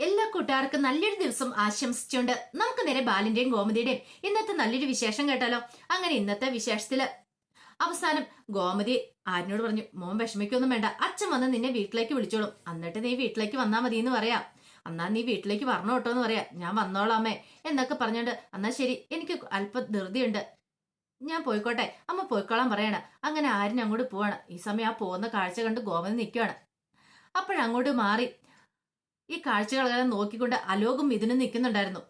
എല്ലാ കൂട്ടുകാർക്കും നല്ലൊരു ദിവസം ആശംസിച്ചുകൊണ്ട് നമുക്ക് നേരെ ബാലിന്റെയും ഗോമതിയുടെയും ഇന്നത്തെ നല്ലൊരു വിശേഷം കേട്ടാലോ? അങ്ങനെ ഇന്നത്തെ വിശേഷത്തിൽ അവസാനം ഗോമതി ആരിനോട് പറഞ്ഞു മോൻ വിഷമിക്കൊന്നും വേണ്ട അച്ഛൻ വന്ന് നിന്നെ വീട്ടിലേക്ക് വിളിച്ചോളും. എന്നിട്ട് നീ വീട്ടിലേക്ക് വന്നാ മതി എന്ന് പറയാം. എന്നാ നീ വീട്ടിലേക്ക് വരണോ കേട്ടോ എന്ന് പറയാം. ഞാൻ വന്നോളാമേ എന്നൊക്കെ പറഞ്ഞോണ്ട് എന്നാ ശരി എനിക്ക് അല്പം ധൃതിയുണ്ട്. ഞാൻ പോയിക്കോട്ടെ അമ്മ പോയിക്കോളാൻ പറയണ. അങ്ങനെ ആരിനും അങ്ങോട്ട് പോവാണ്. ഈ സമയം ആ പോകുന്ന കാഴ്ച കണ്ട് ഗോമതി നിൽക്കുകയാണ് അപ്പോഴങ്ങോട്ട് മാറി ഈ കാഴ്ചകളെല്ലാം നോക്കിക്കൊണ്ട് അലോകും മിഥുനും നിൽക്കുന്നുണ്ടായിരുന്നു.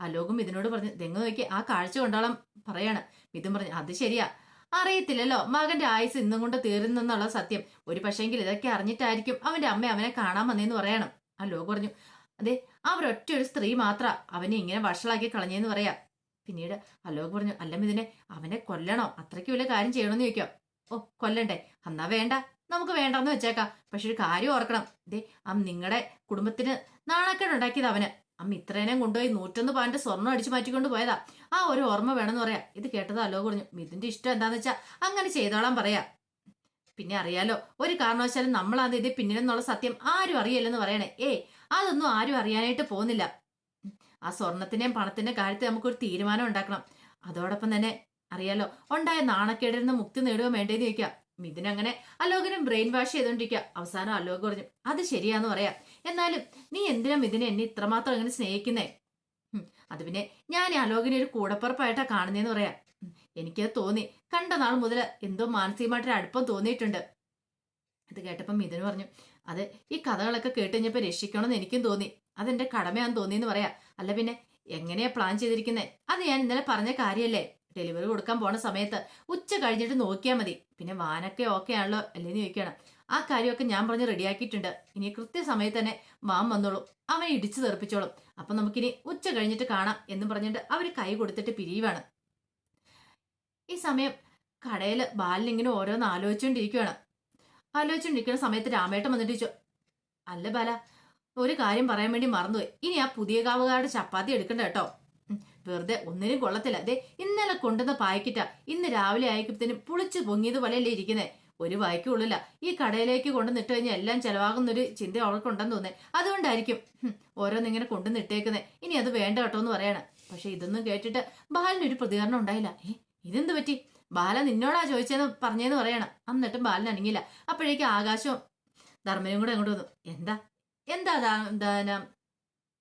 അലോകും മിഥുനോട് പറഞ്ഞു തെങ്ങ് നോക്കി ആ കാഴ്ച കൊണ്ടോളം പറയാണ്. മിഥുൻ പറഞ്ഞു അത് ശരിയാ. അറിയത്തില്ലല്ലോ മകന്റെ ആയുസ് ഇന്നും കൊണ്ട് തീർന്നെന്നുള്ള സത്യം. ഒരു പക്ഷേങ്കിൽ ഇതൊക്കെ അറിഞ്ഞിട്ടായിരിക്കും അവന്റെ അമ്മ അവനെ കാണാൻ വന്നേന്ന് പറയണം. അലോക് പറഞ്ഞു അതെ അവരൊറ്റ ഒരു സ്ത്രീ മാത്ര. അവനെ ഇങ്ങനെ വഷളാക്കി കളഞ്ഞേന്ന് പറയാം. പിന്നീട് അലോക് പറഞ്ഞു അല്ല മിഥുനെ അവനെ കൊല്ലണോ? അത്രയ്ക്ക് വലിയ കാര്യം ചെയ്യണമെന്ന് ചോദിക്കാം. ഓ കൊല്ലണ്ടേ. എന്നാ വേണ്ട. നമുക്ക് വേണ്ടെന്ന് വെച്ചേക്കാം. പക്ഷെ ഒരു കാര്യം ഓർക്കണം. ദേ അം നിങ്ങളുടെ കുടുംബത്തിന് നാണക്കേട് ഉണ്ടാക്കിയത് അവന്. അമ്മ ഇത്രേനം കൊണ്ടുപോയി നൂറ്റൊന്ന് പാന്റെ സ്വർണം അടിച്ചു മാറ്റിക്കൊണ്ട് പോയതാ. ആ ഒരു ഓർമ്മ വേണമെന്ന് പറയാ. ഇത് കേട്ടത് അലോ ഇതിന്റെ ഇഷ്ടം എന്താന്ന് വെച്ചാ അങ്ങനെ ചെയ്തോളാൻ പറയാ. പിന്നെ അറിയാലോ ഒരു കാരണവശാലും നമ്മളാണ് ഇത് പിന്നിലെന്നുള്ള സത്യം ആരും അറിയില്ലെന്ന് പറയണേ. ഏ അതൊന്നും ആരും അറിയാനായിട്ട് പോകുന്നില്ല. ആ സ്വർണത്തിന്റെയും പണത്തിന്റെ കാര്യത്തിൽ നമുക്കൊരു തീരുമാനം ഉണ്ടാക്കണം. അതോടൊപ്പം തന്നെ അറിയാലോ ഉണ്ടായ നാണക്കേടിൽ നിന്ന് മുക്തി നേടുക വേണ്ടേന്ന് ചോദിക്കാം. മിഥുനങ്ങനെ അലോകനും ബ്രെയിൻ വാഷ് ചെയ്തോണ്ടിരിക്കുക അവസാനം അലോക് പറഞ്ഞു അത് ശരിയാന്ന് പറയാം. എന്നാലും നീ എന്തിനാ മിഥുനെ എന്നെ ഇത്രമാത്രം അങ്ങനെ സ്നേഹിക്കുന്നേ? അത് പിന്നെ ഞാൻ അലോകിനെ ഒരു കൂടപ്പുറപ്പായിട്ടാ കാണുന്നേന്ന് പറയാം. എനിക്കത് തോന്നി. കണ്ട നാൾ മുതൽ എന്തോ മാനസികമായിട്ടൊരു അടുപ്പം തോന്നിയിട്ടുണ്ട്. ഇത് കേട്ടപ്പോൾ മിഥുന് പറഞ്ഞു അത് ഈ കഥകളൊക്കെ കേട്ട് കഴിഞ്ഞപ്പോൾ രക്ഷിക്കണമെന്ന് എനിക്കും തോന്നി. അതെന്റെ കടമയാന്ന് തോന്നിയെന്ന് പറയാം. അല്ല പിന്നെ എങ്ങനെയാ പ്ലാൻ ചെയ്തിരിക്കുന്നത് അത് ഞാൻ ഇന്നലെ പറഞ്ഞ കാര്യല്ലേ? ഡെലിവറി കൊടുക്കാൻ പോണ സമയത്ത് ഉച്ച കഴിഞ്ഞിട്ട് നോക്കിയാൽ മതി. പിന്നെ വാനൊക്കെ ഓക്കെ ആണല്ലോ അല്ലേന്ന് ചോദിക്കണം ആ കാര്യമൊക്കെ ഞാൻ പറഞ്ഞ് റെഡിയാക്കിയിട്ടുണ്ട് ഇനി കൃത്യസമയത്ത് തന്നെ വാൻ വന്നോളൂ. അവനെ ഇടിച്ചു തെറിപ്പിച്ചോളും. അപ്പൊ നമുക്കിനി ഉച്ച കഴിഞ്ഞിട്ട് കാണാം എന്ന് പറഞ്ഞിട്ട് അവർ കൈ കൊടുത്തിട്ട് പിരിയുവാണ്. ഈ സമയം കടയിൽ ബാലിനിങ്ങനെ ഓരോന്ന് ആലോചിച്ചുകൊണ്ടിരിക്കുകയാണ് ആലോചിച്ചുകൊണ്ടിരിക്കുന്ന സമയത്ത് രാമേട്ടൻ വന്നിട്ട് ചോദിച്ചു അല്ല ബാല ഒരു കാര്യം പറയാൻ വേണ്ടി മറന്നുപോയി. ഇനി ആ പുതിയ കാവുകാരുടെ ചപ്പാത്തി എടുക്കണ്ട കേട്ടോ. വെറുതെ ഒന്നിനും കൊള്ളത്തില്ല. അതെ ഇന്നലെ കൊണ്ടുവന്ന പായ്ക്കറ്റാ. ഇന്ന് രാവിലെ ആയപ്പോഴത്തേനും പുളിച്ചു പൊങ്ങിയത് പോലെയല്ലേ ഇരിക്കുന്നേ. ഒരു വായിക്കുള്ളില്ല ഈ കടയിലേക്ക് കൊണ്ടുവന്നിട്ട് കഴിഞ്ഞാൽ എല്ലാം ചെലവാകുന്ന ഒരു ചിന്ത അവൾക്കുണ്ടെന്ന് തോന്നേ അതുകൊണ്ടായിരിക്കും ഓരോന്നിങ്ങനെ കൊണ്ടുവന്നിട്ടേക്കുന്നേ ഇനി അത് വേണ്ട കേട്ടോ എന്ന് പറയാണ്. പക്ഷെ ഇതൊന്നും കേട്ടിട്ട് ബാലിനൊരു പ്രതികരണം ഉണ്ടായില്ല. ഏ ഇതെന്ത് പറ്റി? ബാല നിന്നോടാ ചോദിച്ചതെന്ന് പറഞ്ഞേന്ന് പറയണം. എന്നിട്ടും ബാലൻ അനങ്ങില്ല അപ്പോഴേക്കും ആകാശവും ധർമ്മനും കൂടെ അങ്ങോട്ട് വന്നു. എന്താ? എന്താ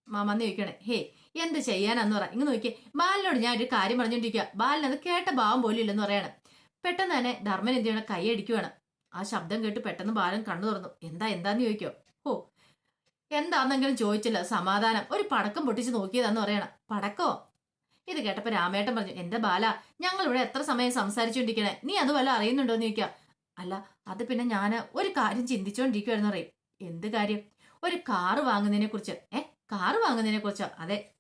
മാമന്ന് ചോദിക്കണേ ഹേ എന്ത് ചെയ്യാനാന്ന് പറ. ഇങ്ങ് നോക്കിയേ ബാലിനോട് ഞാൻ ഒരു കാര്യം പറഞ്ഞോണ്ടിരിക്കുക ബാലിനത് കേട്ട ഭാവം പോലും ഇല്ലെന്ന് പറയാണ്. പെട്ടെന്ന് തന്നെ ധർമ്മൻ എന്ത് ചെയ്യണം? കൈ അടിക്കുവാണ്. ആ ശബ്ദം കേട്ട് പെട്ടെന്ന് ബാലൻ കണ്ണു തുറന്നു. എന്താ എന്താന്ന് ചോദിക്കോ? ഓ എന്താന്നെങ്കിലും ചോദിച്ചില്ല. സമാധാനം. ഒരു പടക്കം പൊട്ടിച്ച് നോക്കിയതാന്ന് പറയണം. പടക്കോ? ഇത് കേട്ടപ്പോ രാമേട്ടൻ പറഞ്ഞു എന്റെ ബാല ഞങ്ങൾ ഇവിടെ എത്ര സമയം സംസാരിച്ചുകൊണ്ടിരിക്കണേ നീ അത് വല്ല അറിയുന്നുണ്ടോ എന്ന് ചോദിക്കാം. അല്ല അത് പിന്നെ ഞാൻ ഒരു കാര്യം ചിന്തിച്ചുകൊണ്ടിരിക്കുവായിരുന്നു പറയും. എന്ത് കാര്യം? ഒരു കാറ് വാങ്ങുന്നതിനെ കുറിച്ച് ഏ കാറ് വാങ്ങുന്നതിനെ കുറിച്ചോ? അതെ.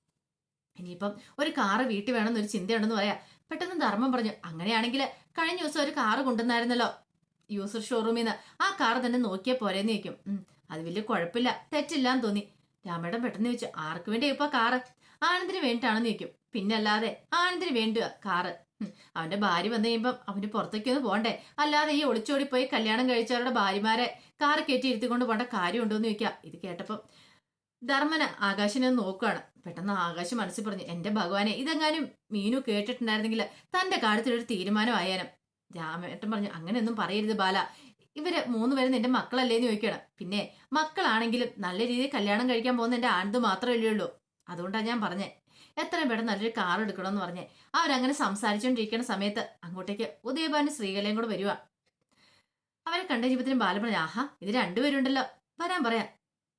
ഇനിയിപ്പം ഒരു കാറ് വീട്ടിൽ വേണമെന്നൊരു ചിന്തയുണ്ടെന്ന് പറയാം. പെട്ടെന്ന് ധർമ്മം പറഞ്ഞു അങ്ങനെയാണെങ്കിൽ കഴിഞ്ഞ ദിവസം ഒരു കാറ് കൊണ്ടുവന്നായിരുന്നല്ലോ യൂസർ ഷോറൂമിൽ നിന്ന് ആ കാർ തന്നെ നോക്കിയാൽ പോരേന്ന് ചോദിക്കും. അത് വലിയ കുഴപ്പമില്ല തെറ്റില്ലാന്ന് തോന്നി. രാമേടം പെട്ടെന്ന് ചോദിച്ചു ആർക്ക് വേണ്ടി ഇപ്പൊ കാറ്? ആനന്ദിന് വേണ്ടിയിട്ടാണെന്ന് ചോദിക്കും. പിന്നല്ലാതെ ആനന്ദിന് വേണ്ട കാറ്. അവന്റെ ഭാര്യ വന്നു കഴിയുമ്പം അവന് പുറത്തേക്കൊന്ന് പോകണ്ടേ? അല്ലാതെ ഈ ഒളിച്ചോടി പോയി കല്യാണം കഴിച്ചവരുടെ ഭാര്യമാരെ കാറ് കയറ്റി ഇരുത്തിക്കൊണ്ട് പോകേണ്ട കാര്യമുണ്ടോ എന്ന് ചോദിക്കാം. ഇത് കേട്ടപ്പം ധർമ്മന് ആകാശിനെ നോക്കുകയാണ് പെട്ടെന്ന് ആകാശ് മനസ്സിൽ പറഞ്ഞു എന്റെ ഭഗവാനെ ഇതെങ്ങാനും മീനു കേട്ടിട്ടുണ്ടായിരുന്നെങ്കിൽ തന്റെ കാര്യത്തിലൊരു തീരുമാനമായാലും രാമേട്ടൻ പറഞ്ഞു അങ്ങനെയൊന്നും പറയരുത് ബാല. ഇവർ മൂന്നുപേരും നിന്റെ മക്കളല്ലേ എന്ന് ചോദിക്കണം പിന്നെ മക്കളാണെങ്കിലും നല്ല രീതിയിൽ കല്യാണം കഴിക്കാൻ പോകുന്ന എന്റെ ആനന്ദ് മാത്രമല്ലേ ഉള്ളൂ. അതുകൊണ്ടാണ് ഞാൻ പറഞ്ഞേ. എത്രയും പെട്ടെന്ന് നല്ലൊരു കാർ എടുക്കണമെന്ന് പറഞ്ഞേ. അവരങ്ങനെ സംസാരിച്ചുകൊണ്ടിരിക്കുന്ന സമയത്ത് അങ്ങോട്ടേക്ക് ഉദയഭാനും ശ്രീകലയും കൂടെ വരുവാ. അവരെ കണ്ട ജീവിതത്തിനും പറഞ്ഞു ആഹാ ഇത് രണ്ടുപേരുണ്ടല്ലോ. വരാൻ പറയാം.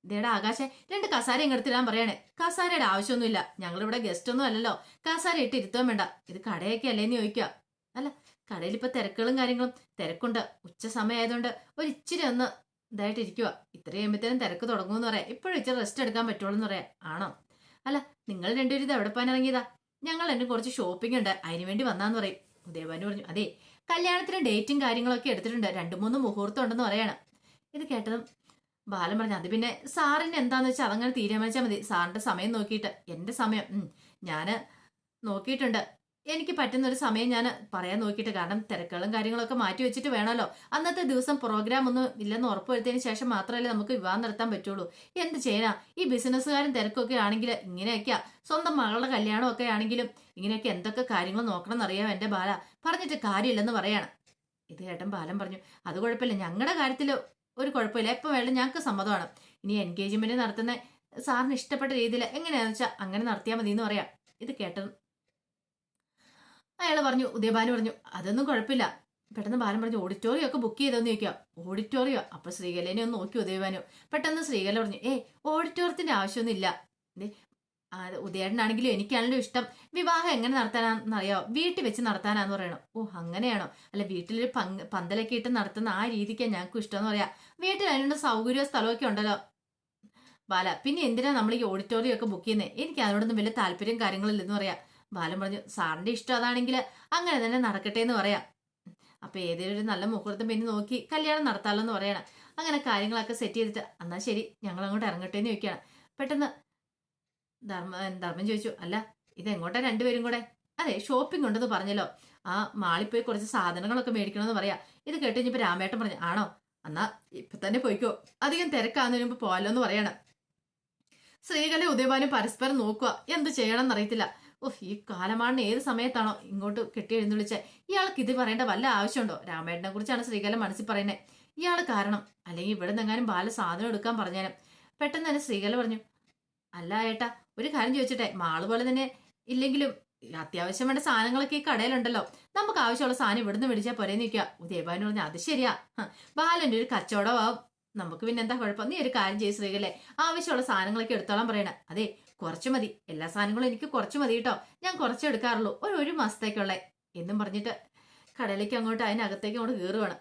ഇതേടാ ആകാശെ രണ്ട് കസാര ഇങ്ങെടുത്തിടാൻ പറയണേ. കസാരയുടെ ആവശ്യമൊന്നുമില്ല. ഞങ്ങളിവിടെ ഗസ്റ്റ് ഒന്നും അല്ലല്ലോ. കസാര ഇട്ട് ഇരുത്താൻ വേണ്ട. ഇത് കടയൊക്കെ അല്ലേന്ന് ചോദിക്കുക. അല്ല കടയിൽ ഇപ്പൊ തിരക്കുകളും കാര്യങ്ങളും തിരക്കുണ്ട്. ഉച്ച സമയമായതുകൊണ്ട് ഒരു ഇച്ചിരി ഒന്ന് ഇതായിട്ട് ഇരിക്കുക ഇത്ര കഴിയുമ്പോഴത്തേനും തിരക്ക് തുടങ്ങുമെന്ന് പറയാം. ഇപ്പോഴും ഇച്ചിരി റെസ്റ്റ് എടുക്കാൻ പറ്റുള്ളൂ എന്ന് പറയാം. ആണോ? അല്ല നിങ്ങൾ രണ്ടുപേരും ഇത് എവിടെ പോകാൻ ഇറങ്ങിയതാ? ഞങ്ങൾ എന്നെ കുറച്ച് ഷോപ്പിംഗ് ഉണ്ട്. അതിനു വേണ്ടി വന്നാന്ന് പറയും. ഉദയഭാനു പറഞ്ഞു അതെ കല്യാണത്തിന് ഡേറ്റും കാര്യങ്ങളൊക്കെ എടുത്തിട്ടുണ്ട്. രണ്ടു മൂന്ന് മുഹൂർത്തം ഉണ്ടെന്ന് പറയാണ്. ഇത് കേട്ടതും ബാലൻ പറഞ്ഞു അത് പിന്നെ സാറിന് എന്താന്ന് വെച്ചാൽ അതങ്ങനെ തീരുമാനിച്ചാൽ മതി. സാറിന്റെ സമയം നോക്കിയിട്ട്. എന്റെ സമയം? ഞാൻ നോക്കിയിട്ടുണ്ട്. എനിക്ക് പറ്റുന്ന ഒരു സമയം ഞാൻ പറയാൻ നോക്കിയിട്ട്. കാരണം തിരക്കുകളും കാര്യങ്ങളൊക്കെ മാറ്റി വെച്ചിട്ട് വേണമല്ലോ. അന്നത്തെ ദിവസം പ്രോഗ്രാം ഒന്നും ഇല്ലെന്ന് ഉറപ്പുവരുത്തിയതിന് ശേഷം മാത്രമല്ലേ നമുക്ക് വിവാഹം നടത്താൻ പറ്റുള്ളൂ. എന്ത് ചെയ്യാനാ? ഈ ബിസിനസ്സുകാരും തിരക്കൊക്കെ ആണെങ്കിൽ ഇങ്ങനെയൊക്കെയാ. സ്വന്തം മകളുടെ കല്യാണമൊക്കെ ആണെങ്കിലും ഇങ്ങനെയൊക്കെ എന്തൊക്കെ കാര്യങ്ങൾ നോക്കണം എന്നറിയാം എന്റെ ബാല. പറഞ്ഞിട്ട് കാര്യമില്ലെന്ന് പറയാണ്. ഇത് ഏട്ടൻ ബാലം പറഞ്ഞു അത് കുഴപ്പമില്ല. ഞങ്ങളുടെ കാര്യത്തിൽ ഒരു കുഴപ്പമില്ല. എപ്പോൾ വേണം ഞങ്ങൾക്ക് സമ്മതമാണ്. ഇനി എൻഗേജ്മെന്റ് നടത്തുന്ന സാറിന് ഇഷ്ടപ്പെട്ട രീതിയിൽ എങ്ങനെയാണെന്ന് വെച്ചാൽ അങ്ങനെ നടത്തിയാൽ മതി എന്ന് പറയാം. ഇത് കേട്ടത് അയാൾ പറഞ്ഞു ഉദയബാലു പറഞ്ഞു അതൊന്നും കുഴപ്പമില്ല. പെട്ടെന്ന് ബാലൻ പറഞ്ഞു ഓഡിറ്റോറിയം ഒക്കെ ബുക്ക് ചെയ്തോന്ന് ചോദിക്കുക ഓഡിറ്റോറിയോ അപ്പൊ ശ്രീകലേനെ ഒന്ന് നോക്കി ഉദയബാനു പെട്ടെന്ന് ശ്രീകല പറഞ്ഞു ഏ ഓഡിറ്റോറിയത്തിന്റെ ആവശ്യമൊന്നുമില്ല. ഇല്ല ഉദയേട്ടനാണെങ്കിലും എനിക്കാണെങ്കിലും ഇഷ്ടം. വിവാഹം എങ്ങനെ നടത്താനാന്ന് അറിയാവോ വീട്ടിൽ വെച്ച് നടത്താനാന്ന് പറയണം. ഓ അങ്ങനെയാണോ? അല്ല വീട്ടിലൊരു പങ്ക് പന്തലൊക്കെ ഇട്ട് നടത്തുന്ന ആ രീതിക്കാണ് ഞങ്ങൾക്ക് ഇഷ്ടം എന്ന് പറയാം. വീട്ടിൽ അതിനുള്ള സൗകര്യവും സ്ഥലമൊക്കെ ഉണ്ടല്ലോ. ബാല പിന്നെ എന്തിനാ നമ്മൾ ഈ ഓഡിറ്റോറിയം ഒക്കെ ബുക്ക് ചെയ്യുന്നത് എനിക്ക് അതിനോടൊന്നും വലിയ താല്പര്യം കാര്യങ്ങളില്ലെന്ന് പറയാം. ബാലൻ പറഞ്ഞു സാറിന്റെ ഇഷ്ടം അതാണെങ്കിൽ അങ്ങനെ തന്നെ നടക്കട്ടെ എന്ന് പറയാം. അപ്പൊ ഏതെങ്കിലും ഒരു നല്ല മുഹൂർത്തം പിന്നെ നോക്കി കല്യാണം നടത്താമല്ലോ എന്ന് പറയണം. അങ്ങനെ കാര്യങ്ങളൊക്കെ സെറ്റ് ചെയ്തിട്ട് എന്നാ ശരി ഞങ്ങൾ അങ്ങോട്ട് ഇറങ്ങട്ടെ എന്ന് ചോദിക്കുകയാണ് പെട്ടെന്ന് ധർമ്മ ധർമ്മം ചോദിച്ചു അല്ല ഇത് എങ്ങോട്ടാ രണ്ടുപേരും കൂടെ? അതെ ഷോപ്പിംഗ് ഉണ്ടെന്ന് പറഞ്ഞല്ലോ. ആ മാളിൽ പോയി കുറച്ച് സാധനങ്ങളൊക്കെ മേടിക്കണമെന്ന് പറയാ. ഇത് കേട്ട് ഇപ്പൊ രാമേട്ടൻ പറഞ്ഞു ആണോ? എന്നാ ഇപ്പൊ തന്നെ പോയിക്കോ. അധികം തിരക്കാന്ന് മുമ്പ് പോയല്ലോ എന്ന് പറയണം. സ്ത്രീകളെ ഉദയഭാനും പരസ്പരം നോക്കുക എന്ത് ചെയ്യണം എന്നറിയത്തില്ല ഓഹ് ഈ കാലമാണ് ഏത് സമയത്താണോ ഇങ്ങോട്ട് കെട്ടി എഴുന്നള്ളിച്ച്? ഇയാൾക്ക് ഇത് പറയേണ്ട വല്ല ആവശ്യമുണ്ടോ? രാമേട്ടനെ കുറിച്ചാണ് ശ്രീകല മനസ്സിൽ പറയുന്നത് ഇയാൾ കാരണം അല്ലെങ്കിൽ ഇവിടെ നിന്നെങ്ങാനും ബാല സാധനം എടുക്കാൻ പറഞ്ഞേനും. പെട്ടെന്ന് തന്നെ ശ്രീകല പറഞ്ഞു അല്ല ഏട്ടാ ഒരു കാര്യം ചോദിച്ചിട്ടെ മാൾ പോലെ തന്നെ ഇല്ലെങ്കിലും അത്യാവശ്യം വേണ്ട സാധനങ്ങളൊക്കെ ഈ കടയിലുണ്ടല്ലോ. നമുക്ക് ആവശ്യമുള്ള സാധനം ഇവിടുന്ന് മേടിച്ചാൽ പോരെ നിൽക്കുക ഉദയഭാനു പറഞ്ഞു അത് ശരിയാ. ബാലന്റെ ഒരു കച്ചവടമാവും. നമുക്ക് പിന്നെ എന്താ കുഴപ്പം? നീ ഒരു കാര്യം ചെയ്ത് ശ്രീകല്ലേ ആവശ്യമുള്ള സാധനങ്ങളൊക്കെ എടുത്തോളാൻ പറയണ. അതെ കുറച്ച് മതി. എല്ലാ സാധനങ്ങളും എനിക്ക് കുറച്ച് മതി കേട്ടോ. ഞാൻ കുറച്ച് എടുക്കാറുള്ളൂ. ഒരു ഒരു മാസത്തേക്കുള്ള. എന്നും പറഞ്ഞിട്ട് കടയിലേക്ക് അങ്ങോട്ട് അതിനകത്തേക്ക് അങ്ങോട്ട് കയറുവാണ്.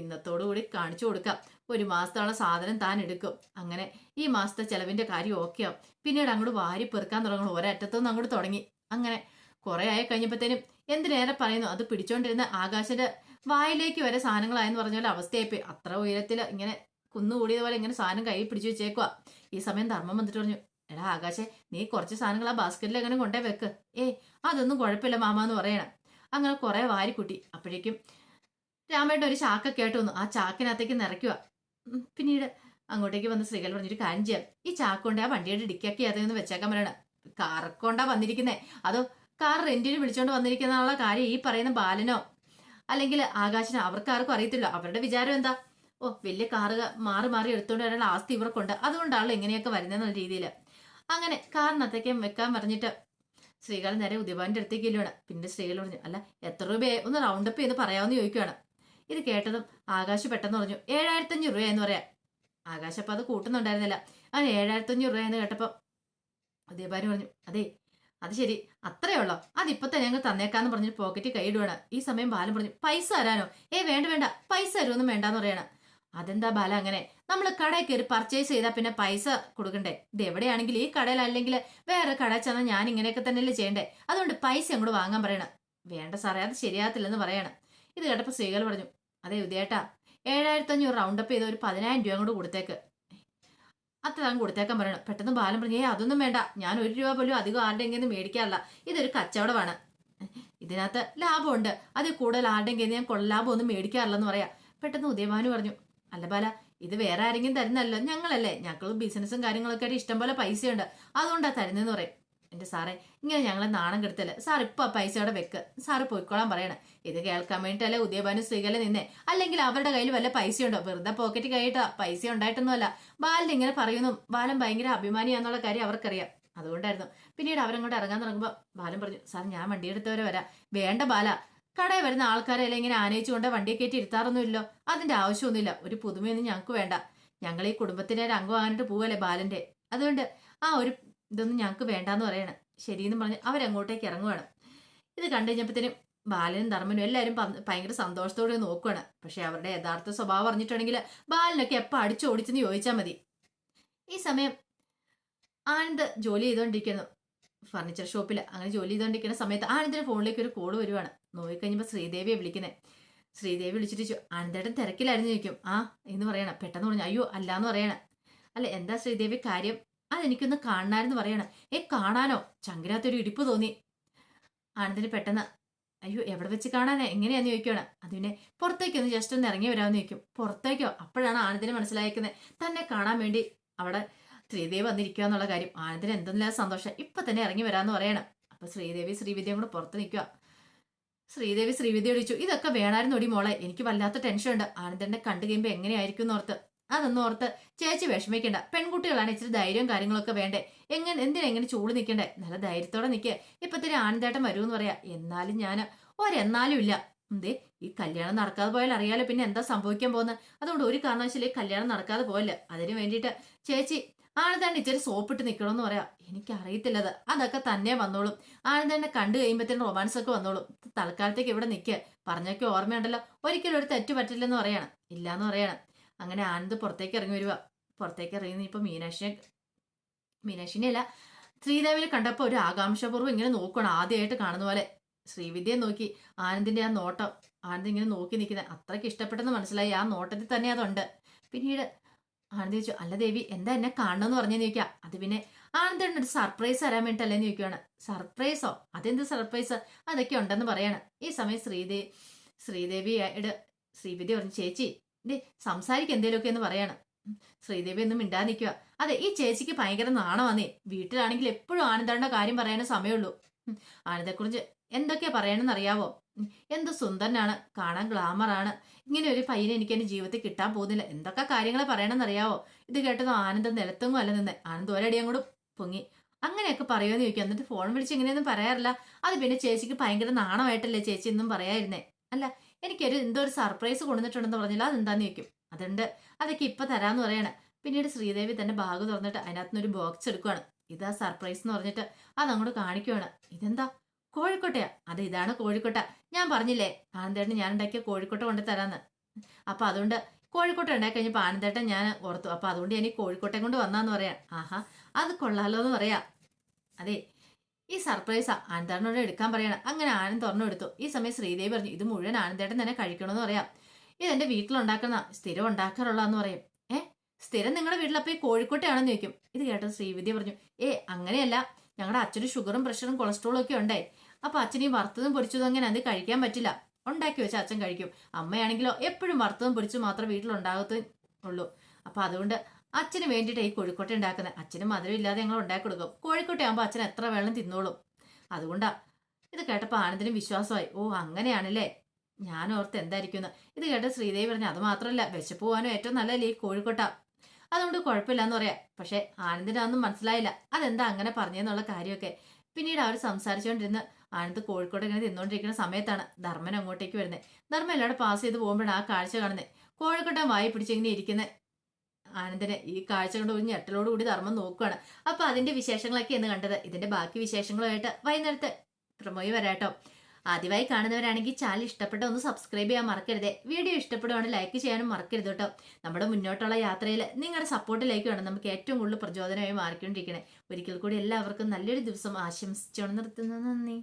ഇന്നത്തോടു കൂടി കാണിച്ചു കൊടുക്കാം. ഒരു മാസത്തോളം സാധനം താൻ എടുക്കും. അങ്ങനെ ഈ മാസത്തെ ചെലവിന്റെ കാര്യം ഓക്കെ ആവും. പിന്നീട് അങ്ങോട്ട് വാരി പെറുക്കാൻ തുടങ്ങണം ഒരറ്റത്തുനിന്ന് അങ്ങോട്ട് തുടങ്ങി. അങ്ങനെ കുറെ ആയി കഴിഞ്ഞപ്പോഴത്തേനും എന്തിനേറെ പറയുന്നു? അത് പിടിച്ചോണ്ടിരുന്ന ആകാശന്റെ വായിലേക്ക് വരെ സാധനങ്ങളായെന്ന് പറഞ്ഞ പോലെ അവസ്ഥയായിപ്പോയി. അത്ര ഉയരത്തിൽ ഇങ്ങനെ കുന്നുകൂടിയതുപോലെ ഇങ്ങനെ സാധനം കൈ പിടിച്ചു വെച്ചേക്കുക ഈ സമയം ധർമ്മം വന്നിട്ട് പറഞ്ഞു എടാ ആകാശെ നീ കുറച്ച് സാധനങ്ങൾ ആ ബാസ്ക്കറ്റിൽ എങ്ങനെ കൊണ്ടേ വെക്ക്. ഏ അതൊന്നും കുഴപ്പമില്ല മാമ എന്ന് പറയണം. അങ്ങനെ കുറെ വാരിക്കുട്ടി അപ്പോഴേക്കും രാമേട്ടൻ ഒരു ചാക്കൊക്കെ ആയിട്ട് വന്നു. ആ ചാക്കിനകത്തേക്ക് നിറയ്ക്കുക പിന്നീട് അങ്ങോട്ടേക്ക് വന്ന് സ്ത്രീകൾ പറഞ്ഞൊരു കാര്യം ചെയ്യാം. ഈ ചാക്കോണ്ടേ കൊണ്ട് ആ വണ്ടിയുടെ ഡിക്കൊക്കെ അതൊന്ന് വെച്ചേക്കാൻ പറയണം. കാറക്കൊണ്ടാ വന്നിരിക്കുന്നേ? അതോ കാർ റെന്റിന് വിളിച്ചോണ്ട് വന്നിരിക്കുന്ന കാര്യം ഈ പറയുന്ന ബാലനോ? അല്ലെങ്കിൽ ആകാശനോ? അവർക്ക് ആർക്കും അറിയത്തില്ല. അവരുടെ വിചാരം എന്താ? ഓ വലിയ കാറ് മാറി മാറി എടുത്തോണ്ട് വരാനുള്ള ആസ്തി ഇവർക്കുണ്ട്. അതുകൊണ്ടാണല്ലോ ഇങ്ങനെയൊക്കെ വരുന്നതെന്നുള്ള രീതിയിൽ അങ്ങനെ കാറിനകത്തേക്ക് വെക്കാൻ പറഞ്ഞിട്ട് സ്ത്രീകൾ നേരെ ഉദയഭാന്റെ അടുത്തേക്ക് ഇല്ലാണ് പിന്നെ സ്ത്രീകൾ പറഞ്ഞു അല്ല എത്ര രൂപയായി? ഒന്ന് റൗണ്ട് അപ്പ് ചെയ്ത് പറയാമെന്ന് ചോദിക്കുവാണ്. ഇത് കേട്ടതും ആകാശ് പെട്ടെന്ന് പറഞ്ഞു ഏഴായിരത്തഞ്ഞൂറ് രൂപ എന്ന് പറയാം. ആകാശ് അപ്പൊ അത് കൂട്ടുന്നുണ്ടായിരുന്നില്ല. അങ്ങനെ ഏഴായിരത്തഞ്ഞൂറ് രൂപ എന്ന് കേട്ടപ്പോ ഉദയഭാന് പറഞ്ഞു അതെ അത് ശരി അത്രേ ഉള്ളോ? അതിപ്പോ തന്നെ ഞങ്ങൾ തന്നേക്കാന്ന് പറഞ്ഞിട്ട് പോക്കറ്റിൽ കൈയിടുവാണ് ഈ സമയം ബാലൻ പറഞ്ഞു പൈസ തരാനോ? ഏ വേണ്ട വേണ്ട പൈസ തരുമൊന്നും വേണ്ടാന്ന് പറയണം. അതെന്താ ബാല അങ്ങനെ? നമ്മൾ കടയിൽ കയറി പർച്ചേസ് ചെയ്താൽ പിന്നെ പൈസ കൊടുക്കണ്ടേ? ഇത് എവിടെയാണെങ്കിൽ ഈ കടയിൽ അല്ലെങ്കിൽ വേറെ കടയിൽ ചെന്നാൽ ഞാൻ ഇങ്ങനെയൊക്കെ തന്നെയല്ലേ ചെയ്യണ്ടേ? അതുകൊണ്ട് പൈസ അങ്ങോട്ട് വാങ്ങാൻ പറയണം. വേണ്ട സാറേ അത് ശരിയാകത്തില്ലെന്ന് പറയണം. ഇത് കേട്ടപ്പോൾ സ്ത്രീകൾ പറഞ്ഞു അതെ ഉദയേട്ടാ. ഏഴായിരത്തി അഞ്ഞൂറ് റൗണ്ട് അപ്പ് ചെയ്ത് ഒരു പതിനായിരം രൂപ അങ്ങോട്ട് കൊടുത്തേക്ക്. അത്ര അങ്ങ് കൊടുത്തേക്കാൻ പറയണം. പെട്ടെന്ന് ബാലം പറഞ്ഞു ഏ അതൊന്നും വേണ്ട. ഞാൻ ഒരു രൂപ പോലും അധികം ആരുടെ എങ്കിലും മേടിക്കാറില്ല. ഇതൊരു കച്ചവടമാണ്. ഇതിനകത്ത് ലാഭമുണ്ട്. അതിൽ കൂടുതൽ ആരുടെ എങ്കിലും ഞാൻ കൊള്ളലാഭം ഒന്നും മേടിക്കാറില്ലെന്ന് പറയാം. പെട്ടെന്ന് ഉദയഭാനു പറഞ്ഞു അല്ല ബാല ഇത് വേറെ ആരെങ്കിലും തരുന്നല്ലോ ഞങ്ങളല്ലേ. ഞങ്ങൾ ബിസിനസ്സും കാര്യങ്ങളൊക്കെ ആയിട്ട് ഇഷ്ടംപോലെ പൈസയുണ്ട്. അതുകൊണ്ടാണ് തരുന്നതെന്ന് പറയും. എന്റെ സാറേ ഇങ്ങനെ ഞങ്ങളെ നാണം കെടുത്തല്ലേ? സാർ ഇപ്പൊ പൈസ അവിടെ വെക്ക്. സാറ് പോയിക്കോളാൻ പറയണം. ഇത് കേൾക്കാൻ വേണ്ടിയിട്ടല്ലേ ഉദയഭാനു സ്ത്രീകളെ നിന്നേ. അല്ലെങ്കിൽ അവരുടെ കയ്യിൽ വല്ല പൈസയുണ്ടോ? വെറുതെ പോക്കറ്റ് കൈയിട്ടാ? പൈസ ഉണ്ടായിട്ടൊന്നുമല്ല. ബാലൻ ഇങ്ങനെ പറയുന്നു. ബാലൻ ഭയങ്കര അഭിമാനിയാന്നുള്ള കാര്യം അവർക്കറിയാം. അതുകൊണ്ടായിരുന്നു. പിന്നീട് അവരങ്ങോട്ട് ഇറങ്ങാൻ തുടങ്ങുമ്പോൾ ബാലൻ പറഞ്ഞു സാർ ഞാൻ വണ്ടി എടുത്തവരെ വരാം. വേണ്ട ബാല. കടയിൽ വരുന്ന ആൾക്കാരെ എല്ലാം ഇങ്ങനെ ആനയിച്ചുകൊണ്ട് വണ്ടിയെ കയറ്റി ഇരുത്താറൊന്നുമില്ലോ? അതിന്റെ ആവശ്യമൊന്നുമില്ല. ഒരു പുതുമയൊന്നും ഞങ്ങൾക്ക് വേണ്ട. ഞങ്ങൾ ഈ കുടുംബത്തിന്റെ ഒരു അംഗമാകാനായിട്ട് പോവല്ലേ ബാലന്റെ? അതുകൊണ്ട് ആ ഒരു ഇതൊന്നും ഞങ്ങൾക്ക് വേണ്ടാന്ന് പറയണം. ശരിയെന്ന് പറഞ്ഞ് അവരങ്ങോട്ടേക്ക് ഇറങ്ങുവാണ്. ഇത് കണ്ടു കഴിഞ്ഞപ്പോഴത്തേനും ബാലനും ധർമ്മനും എല്ലാവരും ഭയങ്കര സന്തോഷത്തോടെ നോക്കുവാണ്. പക്ഷെ അവരുടെ യഥാർത്ഥ സ്വഭാവം അറിഞ്ഞിട്ടുണ്ടെങ്കിൽ ബാലനൊക്കെ എപ്പോൾ അടിച്ചു ഓടിച്ചെന്ന് ചോദിച്ചാൽ മതി. ഈ സമയം ആനന്ദ് ജോലി ചെയ്തുകൊണ്ടിരിക്കുന്നു ഫർണിച്ചർ ഷോപ്പിൽ അങ്ങനെ ജോലി ചെയ്തുകൊണ്ടിരിക്കുന്ന സമയത്ത് ആനന്ദിന്റെ ഫോണിലേക്ക് ഒരു കോൾ വരുവാണ്. നോക്കിക്കഴിഞ്ഞപ്പോൾ ശ്രീദേവിയെ വിളിക്കുന്നത് ശ്രീദേവി വിളിച്ചിട്ട് ആനന്ദേട്ടൻ തിരക്കിലായിരുന്നു ചോദിക്കും ആ എന്ന് പറയണം. പെട്ടെന്ന് പറഞ്ഞു അയ്യോ അല്ലാന്ന് പറയണം. അല്ല എന്താ ശ്രീദേവി കാര്യം? അതെനിക്കൊന്ന് കാണണമായിരുന്നു പറയണം. ഏ കാണാനോ? ചങ്കിനകത്തൊരു ഇടിപ്പ് തോന്നി. ആനന്ദിന് പെട്ടെന്ന് അയ്യോ എവിടെ വെച്ച് കാണാനാ? എങ്ങനെയാന്ന് ചോദിക്കുകയാണ് അതിനെ പുറത്തേക്ക് ഒന്ന് ജസ്റ്റ് ഒന്ന് ഇറങ്ങി വരാമെന്ന് ചോദിക്കും. പുറത്തേക്കോ? അപ്പോഴാണ് ആനന്ദിന് മനസ്സിലായിരിക്കുന്നത് തന്നെ കാണാൻ വേണ്ടി അവിടെ ശ്രീദേവി വന്നിരിക്കുക എന്നുള്ള കാര്യം. ആനന്ദിന് എന്തെന്നില്ലാതെ സന്തോഷം. ഇപ്പൊ തന്നെ ഇറങ്ങി വരാമെന്ന് പറയണം. അപ്പൊ ശ്രീദേവി ശ്രീവിദ്യയും കൂടെ പുറത്ത് നിൽക്കുക ശ്രീദേവി ശ്രീവിദ്യ വിളിച്ചു ഇതൊക്കെ വേണമായിരുന്നു ഒടി മോളെ. എനിക്ക് വല്ലാത്ത ടെൻഷൻ ഉണ്ട്. ആനന്ദനെ കണ്ടു കഴിയുമ്പോൾ എങ്ങനെയായിരിക്കും എന്നോർത്ത് അതൊന്നും ഓർത്ത് ചേച്ചി വിഷമിക്കണ്ട. പെൺകുട്ടികളാണ് ഇച്ചിരി ധൈര്യവും കാര്യങ്ങളൊക്കെ വേണ്ടേ. എങ്ങനെ എന്തിനാ എങ്ങനെ ചൂട് നിൽക്കണ്ടേ നല്ല ധൈര്യത്തോടെ നിൽക്കുക ഇപ്പത്തിരി ആനന്ദേട്ടൻ വരുമെന്ന് പറയാ. എന്നാലും ഞാൻ ഒരെന്നാലും ഇല്ല. എന്തേ ഈ കല്യാണം നടക്കാതെ പോയാൽ അറിയാലോ പിന്നെ എന്താ സംഭവിക്കാൻ പോകുന്നത് അതുകൊണ്ട് ഒരു കാരണവശാലും ഈ കല്യാണം നടക്കാതെ പോയല്ല അതിന് വേണ്ടിയിട്ട് ചേച്ചി ആനന്ദേണ്ട ഇച്ചിരി സോപ്പിട്ട് നിൽക്കണമെന്ന് പറയാ. എനിക്കറിയത്തില്ലത് അതൊക്കെ തന്നെ വന്നോളും. ആനന്ദേണ്ണെ കണ്ടു കഴിയുമ്പോഴത്തേനും റൊമാൻസ് ഒക്കെ വന്നോളും. തൽക്കാലത്തേക്ക് ഇവിടെ നിൽക്കുക പറഞ്ഞൊക്കെ ഓർമ്മയുണ്ടല്ലോ. ഒരിക്കലും ഒരു തെറ്റ് പറ്റില്ലെന്ന് പറയണം. ഇല്ലാന്ന് പറയണം. അങ്ങനെ ആനന്ദ് പുറത്തേക്ക് ഇറങ്ങി വരിക. പുറത്തേക്ക് ഇറങ്ങി ഇപ്പൊ മീനാക്ഷിനെ മീനാക്ഷിനെ അല്ല ശ്രീദേവിനെ കണ്ടപ്പോൾ ഒരു ആകാംക്ഷപൂർവം ഇങ്ങനെ നോക്കണം ആദ്യമായിട്ട് കാണുന്ന പോലെ. ശ്രീവിദ്യയെ നോക്കി ആനന്ദിന്റെ ആ നോട്ടം ആനന്ദ് ഇങ്ങനെ നോക്കി നിൽക്കുന്നത് അത്രയ്ക്ക് ഇഷ്ടപ്പെട്ടെന്ന് മനസ്സിലായി. ആ നോട്ടത്തിൽ തന്നെ അതുണ്ട്. പിന്നീട് ആനന്ദ് ചോദിച്ചു അല്ല ദേവി എന്താ എന്നെ കാണണമെന്ന് പറഞ്ഞു ചോദിക്കാം? അത് പിന്നെ ആനന്ദന് ഒരു സർപ്രൈസ് തരാൻ വേണ്ടിട്ടല്ലേന്ന് ചോദിക്കുകയാണ് സർപ്രൈസോ അതെന്ത് സർപ്രൈസ് അതൊക്കെ ഉണ്ടെന്ന് പറയാണ്. ഈ സമയം ശ്രീദേവി ശ്രീദേവിയുടെ ശ്രീവിദ്യ പറഞ്ഞു ചേച്ചി ഡേ സംസാരിക്കുക എന്തേലുമൊക്കെ എന്ന് പറയാണ്. ശ്രീദേവി ഒന്നും മിണ്ടാ അതെ ഈ ചേച്ചിക്ക് ഭയങ്കര നാണമാന്നേ. വീട്ടിലാണെങ്കിൽ എപ്പോഴും ആനന്ദയുടെ കാര്യം പറയാനേ സമയമുള്ളൂ. ആനന്ദക്കുറിച്ച് എന്തൊക്കെയാ പറയണമെന്ന് അറിയാവോ. എന്ത് സുന്ദരനാണ് കാണാൻ ഗ്ലാമറാണ്. ഇങ്ങനെ ഒരു പയ്യനെ എനിക്ക് എന്റെ ജീവിതത്തിൽ കിട്ടാൻ പോകുന്നില്ല. എന്തൊക്കെ കാര്യങ്ങളെ പറയണമെന്ന് അറിയാവോ ഇത് കേട്ടത് ആനന്ദം നിലത്തൊന്നും അല്ല നിന്ന്. ആനന്ദ് ഒരടി അങ്ങോട്ട് പൊങ്ങി. അങ്ങനെയൊക്കെ പറയുമെന്ന് ചോദിക്കും എന്നിട്ട് ഫോൺ വിളിച്ച് ഇങ്ങനെയൊന്നും പറയാറില്ല. അത് പിന്നെ ചേച്ചിക്ക് ഭയങ്കര നാണമായിട്ടല്ലേ ചേച്ചി ഒന്നും പറയായിരുന്നേ അല്ല എനിക്കൊരു എന്തോ ഒരു സർപ്രൈസ് കൊണ്ടുവന്നിട്ടുണ്ടെന്ന് പറഞ്ഞില്ല. അതെന്താന്ന് ചോദിക്കും. അതുണ്ട്. അതൊക്കെ ഇപ്പൊ തരാന്ന് പറയാണ്. പിന്നീട് ശ്രീദേവി തന്നെ ബാഗ് തുറന്നിട്ട് അതിനകത്തുനിന്ന് ഒരു ബോക്സ് എടുക്കുവാണ്. ഇതാ സർപ്രൈസ് എന്ന് പറഞ്ഞിട്ട് അത് അങ്ങോട്ട് കാണിക്കുവാണ്. ഇതെന്താ? കോഴിക്കോട്ടയാ? അത് ഇതാണ് കോഴിക്കോട്ട. ഞാൻ പറഞ്ഞില്ലേ ആനന്ദേട്ടൻ ഞാൻ ഉണ്ടാക്കിയ കോഴിക്കോട്ട കൊണ്ട് തരാന്ന്. അപ്പൊ അതുകൊണ്ട് കോഴിക്കോട്ട ഉണ്ടാക്കി കഴിഞ്ഞപ്പോ ആനന്ദേട്ടൻ ഞാൻ ഓർത്തു. അപ്പൊ അതുകൊണ്ട് ഞാൻ ഈ കോഴിക്കോട്ടെ കൊണ്ട് വന്നാന്ന് പറയാം. ആഹാ അത് കൊള്ളാലോ എന്ന് പറയാ. അതെ ഈ സർപ്രൈസ് ആനന്ദേട്ടനോട് എടുക്കാൻ പറയണം. അങ്ങനെ ആനന്ദ് തുറന്നു എടുത്തു. ഈ സമയം ശ്രീദേവി പറഞ്ഞു ഇത് മുഴുവൻ ആനന്ദേട്ടൻ തന്നെ കഴിക്കണമെന്ന് പറയാം. ഇതെന്റെ വീട്ടിലുണ്ടാക്കുന്ന സ്ഥിരം ഉണ്ടാക്കാറുള്ളതെന്ന് പറയും. ഏ? സ്ഥിരം നിങ്ങളുടെ വീട്ടിലപ്പോൾ ഈ കോഴിക്കോട്ടെയാണെന്ന് ചോദിക്കും. ഇത് കേട്ട ശ്രീവിദ്യ പറഞ്ഞു ഏ അങ്ങനെയല്ല. ഞങ്ങളുടെ അച്ഛന് ഷുഗറും പ്രഷറും കൊളസ്ട്രോളും ഒക്കെ ഉണ്ടേ. അപ്പൊ അച്ഛന് ഈ വറുത്തതും പൊരിച്ചതും അങ്ങനെ അത് കഴിക്കാൻ പറ്റില്ല. ഉണ്ടാക്കി വെച്ച അച്ഛൻ കഴിക്കും. അമ്മയാണെങ്കിലോ എപ്പോഴും വറുത്തതും പൊരിച്ചതും മാത്രം വീട്ടിലുണ്ടാകത്തേ ഉള്ളൂ അപ്പൊ അതുകൊണ്ട് അച്ഛന് വേണ്ടിയിട്ട് ഈ കോഴിക്കോട്ട ഉണ്ടാക്കുന്നത് അച്ഛന് മധുരം ഇല്ലാതെ ഞങ്ങൾ ഉണ്ടാക്കി കൊടുക്കും. കോഴിക്കോട്ട ആകുമ്പോൾ അച്ഛൻ എത്ര വെള്ളം തിന്നോളും. അതുകൊണ്ടാ ഇത് കേട്ടപ്പോൾ ആനന്ദിനും വിശ്വാസമായി. ഓ അങ്ങനെയാണല്ലേ? ഞാൻ ഓർത്ത് എന്തായിരിക്കുന്നു? ഇത് കേട്ട ശ്രീദേവി പറഞ്ഞു അത് മാത്രമല്ല വിശപ്പ് പോകാനും ഏറ്റവും നല്ലതല്ലേ ഈ കോഴിക്കോട്ട. അതുകൊണ്ട് കുഴപ്പമില്ല എന്ന് പറയാം. പക്ഷെ ആനന്ദിന് അതൊന്നും മനസ്സിലായില്ല. അതെന്താ അങ്ങനെ പറഞ്ഞെന്നുള്ള കാര്യമൊക്കെ. പിന്നീട് അവർ സംസാരിച്ചുകൊണ്ടിരുന്ന് ആനന്ദ് കോഴിക്കോട് ഇങ്ങനെ തിന്നുകൊണ്ടിരിക്കുന്ന സമയത്താണ് ധർമ്മൻ അങ്ങോട്ടേക്ക് വരുന്നത് ധർമ്മൻ എല്ലാവരും പാസ് ചെയ്ത് പോകുമ്പോഴാണ് ആ കാഴ്ച കാണുന്നത് കോഴിക്കോട്ടെ വായി പിടിച്ചിങ്ങനെ ഇരിക്കുന്ന. ആനന്ദന് ഈ കാഴ്ച കൊണ്ട് ഒരു ഞെട്ടലോടുകൂടി ധർമ്മം നോക്കുകയാണ് അപ്പൊ അതിന്റെ വിശേഷങ്ങളൊക്കെ എന്ന് കണ്ടത്. ഇതിന്റെ ബാക്കി വിശേഷങ്ങളുമായിട്ട് വൈകുന്നേരത്തെ പ്രമോയി വരാട്ടോ. ആദ്യമായി കാണുന്നവരാണെങ്കിൽ ചാനൽ ഇഷ്ടപ്പെട്ട ഒന്ന് സബ്സ്ക്രൈബ് ചെയ്യാൻ മറക്കരുത്. വീഡിയോ ഇഷ്ടപ്പെടുവാണെങ്കിൽ ലൈക്ക് ചെയ്യാനും മറക്കരുത് കേട്ടോ. നമ്മുടെ മുന്നോട്ടുള്ള യാത്രയിൽ നിങ്ങളുടെ സപ്പോർട്ടിലേക്ക് വേണം നമുക്ക് ഏറ്റവും കൂടുതൽ പ്രചോദനമായി മാറിക്കൊണ്ടിരിക്കണേ. ഒരിക്കൽ കൂടി എല്ലാവർക്കും നല്ലൊരു ദിവസം ആശംസിച്ചോണം നിർത്തുന്നു. നന്ദി.